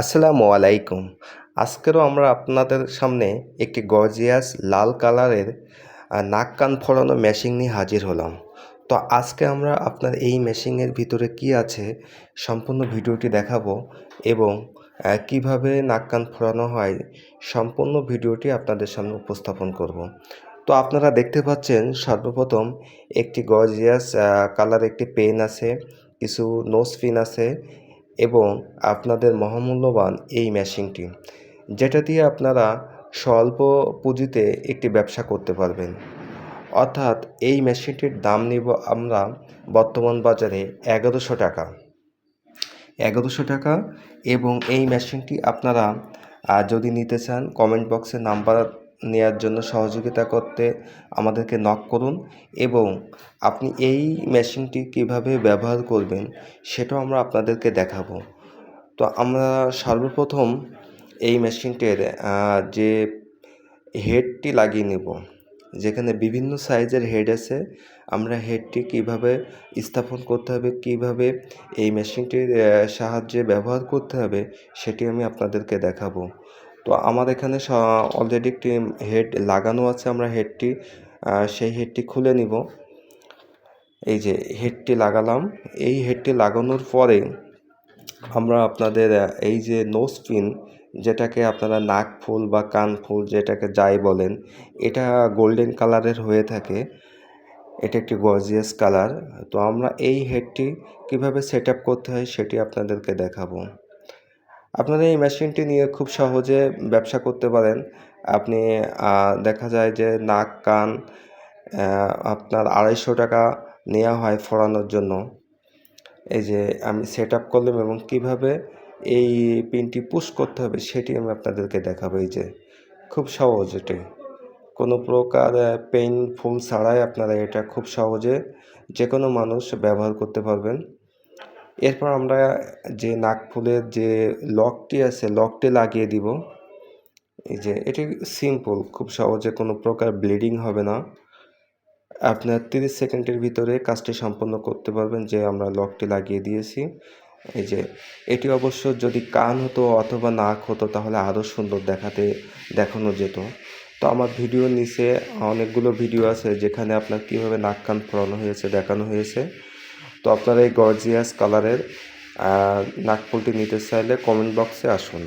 আসসালামু আলাইকুম। আজকেরও আমরা আপনাদের সামনে একটি গর্জিয়াস লাল কালারের নাক কান ফোড়ানো মেশিন নিয়ে হাজির হলাম। তো আজকে আমরা আপনার এই মেশিনের ভিতরে কি আছে সম্পূর্ণ ভিডিওটি দেখাবো এবং কীভাবে নাক কান ফোড়ানো হয় সম্পূর্ণ ভিডিওটি আপনাদের সামনে উপস্থাপন করব। তো আপনারা দেখতে পাচ্ছেন সর্বপ্রথম একটি গর্জিয়াস কালার একটি পেন আছে, কিছু নোজ পিন আছে এবং আপনাদের মহামূল্যবান এই মেশিনটি যেটা দিয়ে আপনারা স্বল্প পুঁজিতে একটি ব্যবসা করতে পারবেন। অর্থাৎ এই মেশিনটির দাম নিব আমরা বর্তমান বাজারে এগারোশো টাকা। এগারোশো টাকা এবং এই মেশিনটি আপনারা যদি নিতে চান কমেন্ট বক্সে নাম্বার নেওয়ার জন্য সহযোগিতা করতে আমাদেরকে নক করুন এবং আপনি এই মেশিনটি কীভাবে ব্যবহার করবেন সেটাও আমরা আপনাদেরকে দেখাবো। তো আমরা সর্বপ্রথম এই মেশিনটির যে হেডটি লাগিয়ে নেব, যেখানে বিভিন্ন সাইজের হেড আছে, আমরা হেডটি কীভাবে স্থাপন করতে হবে, কীভাবে এই মেশিনটির সাহায্যে ব্যবহার করতে হবে সেটি আমি আপনাদেরকে দেখাবো। তো আমার এখানে অলরেডি একটি হেড লাগানো আছে আমরা হেডটি সেই হেডটি খুলে নিব। এই যে হেডটি লাগালাম, এই হেডটি লাগানোর পরে আমরা আপনাদের এই যে নোজ পিন যেটাকে আপনারা নাক ফুল বা কান ফুল যেটাকে যাই বলেন, এটা গোল্ডেন কালারের হয়ে থাকে। এটা একটি গর্জিয়াস কালার তো আমরা এই হেডটি কীভাবে সেট করতে হয় সেটি আপনাদেরকে দেখাবো। আপনারা এই মেশিনটি নিয়ে খুব সহজে ব্যবসা করতে পারেন। আপনি দেখা যায় যে নাক, কান আপনার আড়াইশো টাকা নেওয়া হয় ফোড়ানোর জন্য। এই যে আমি সেট আপ করলাম এবং কীভাবে এই পিনটি পুশ করতে হবে সেটি আমি আপনাদেরকে দেখাবো। এই যে খুব সহজ এটি। কোনো প্রকার পেইনফুল ছাড়াই আপনারা এটা খুব সহজে যে কোনো মানুষ ব্যবহার করতে পারবেন। এরপর আমরা যে নাকফুলের যে লকটি আছে, লকটি লাগিয়ে দিব। এই যে, এটি সিম্পল খুব সহজে কোনো প্রকার ব্লিডিং হবে না। আপনার তিরিশ সেকেন্ডের ভিতরে কাজটি সম্পন্ন করতে পারবেন যে আমরা লকটি লাগিয়ে দিয়েছি। এই যে, এটি অবশ্য যদি কান হতো অথবা নাক হতো তাহলে আরও সুন্দর দেখাতে, দেখানো যেত। তো আমার ভিডিওর নিচে অনেকগুলো ভিডিও আছে যেখানে আপনার কীভাবে নাক কান ফোড়ানো হয়েছে, দেখানো হয়েছে। তো আপনারা এই গর্জিয়াস কালারের নাকপুলটি নিতে চাইলে কমেন্ট বক্সে আসুন।